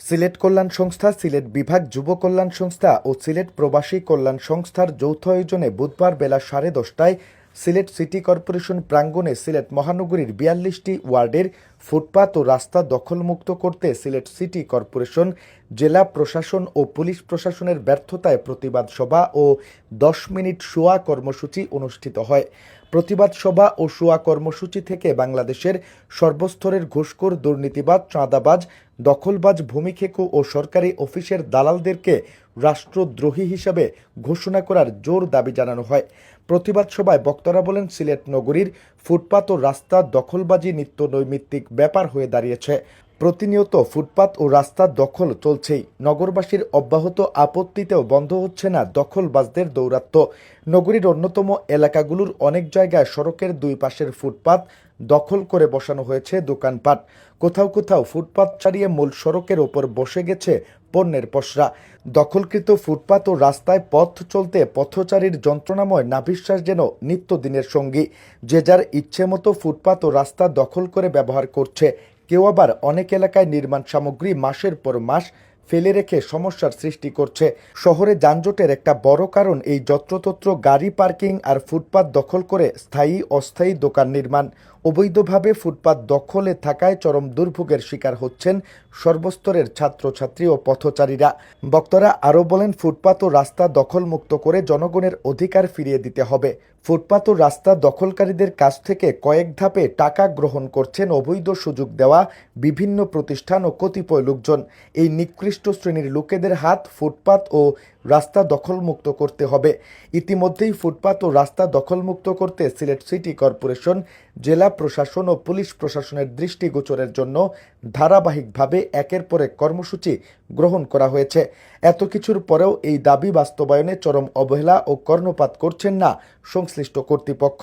সিলেট কল্যাণ সংস্থা, সিলেট বিভাগ যুব কল্যাণ সংস্থা ও সিলেট প্রবাসী কল্যাণ সংস্থার যৌথ আয়োজনে বুধবার বেলা সাড়ে দশটায় সিলেট সিটি কর্পোরেশন প্রাঙ্গণে সিলেট মহানগরীর বিয়াল্লিশটি ওয়ার্ডের ফুটপাত ও রাস্তা দখলমুক্ত করতে সিলেট সিটি কর্পোরেশন, জেলা প্রশাসন ও পুলিশ প্রশাসনের ব্যর্থতায় প্রতিবাদ সভা ও দশ মিনিট শোয়া কর্মসূচি অনুষ্ঠিত হয়। প্রতিবাদ সভা ও শোয়া কর্মসূচি থেকে বাংলাদেশের সর্বস্তরের ঘুষখোর দুর্নীতিবাদ চাঁদাবাজ, দখলবাজ ভূমিক্ষেকু ও সরকারি অফিসের দালালদেরকে রাষ্ট্রদ্রোহী হিসাবে ঘোষণা করার জোর দাবি জানানো হয়। প্রতিবাদ সভায় বক্তারা বলেন, সিলেট নগরীর ফুটপাত ও রাস্তা দখলবাজি নিত্য নৈমিত্তিক ব্যাপার হয়ে দাঁড়িয়েছে। প্রতিনিয়ত ফুটপাত ও রাস্তার দখল চলছেই। নগরবাসীর অব্যাহত আপত্তিতেও বন্ধ হচ্ছে না দখলবাজদের দৌরাত্ম্য। নগরীর অন্যতম এলাকাগুলোর অনেক জায়গায় সড়কের দুই পাশের ফুটপাত দখল করে বসানো হয়েছে দোকানপাট। কোথাও কোথাও ফুটপাত ছাড়িয়ে মূল সড়কের ওপর বসে গেছে পণ্যের পসরা। দখলকৃত ফুটপাত ও রাস্তায় পথ চলতে পথচারীর যন্ত্রণাময় নাভিশ্বাস যেন নিত্যদিনের সঙ্গী। যে যার ইচ্ছে মতো ফুটপাত ও রাস্তা দখল করে ব্যবহার করছে কেউ আবার অনেক এলাকায় নির্মাণ সামগ্রী মাসের পর মাস ফেলে রেখে সমস্যার সৃষ্টি করছে। শহরে যানজটের একটা বড় কারণ এই যত্রতত্র গাড়ি পার্কিং আর ফুটপাত দখল করে স্থায়ী অস্থায়ী দোকান নির্মাণ। অবৈধভাবে ফুটপাত দখলে থাকায় চরম দুর্ভোগের শিকার হচ্ছেন সর্বস্তরের ছাত্রছাত্রী ও পথচারীরা। বক্তারা আরও বলেন, ফুটপাত ও রাস্তা দখলমুক্ত করে জনগণের অধিকার ফিরিয়ে দিতে হবে। ফুটপাত ও রাস্তা দখলকারীদের কাছ থেকে কয়েক ধাপে টাকা গ্রহণ করছেন অবৈধ সুযোগ দেওয়া বিভিন্ন প্রতিষ্ঠান ও কতিপয় লোকজন। এই নিকৃষ্ট শ্রেণির লোকেদের হাত ফুটপাত ও রাস্তা দখলমুক্ত করতে হবে। ইতিমধ্যেই ফুটপাত ও রাস্তা দখলমুক্ত করতে সিলেট সিটি কর্পোরেশন, জেলা প্রশাসন ও পুলিশ প্রশাসনের দৃষ্টিগোচরের জন্য ধারাবাহিকভাবে একের পর এক কর্মসূচি গ্রহণ করা হয়েছে। এত কিছুর পরেও এই দাবি বাস্তবায়নে চরম অবহেলা ও কর্ণপাত করছেন না সংশ্লিষ্ট কর্তৃপক্ষ।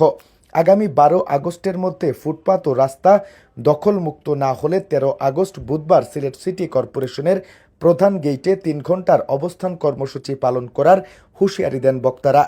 আগামী বারো আগস্টের মধ্যে ফুটপাত ও রাস্তা দখলমুক্ত না হলে তেরো আগস্ট বুধবার সিলেট সিটি কর্পোরেশনের প্রধান গেইটে তিন ঘণ্টার অবস্থান কর্মসূচি পালন করার হুঁশিয়ারি দেন বক্তারা।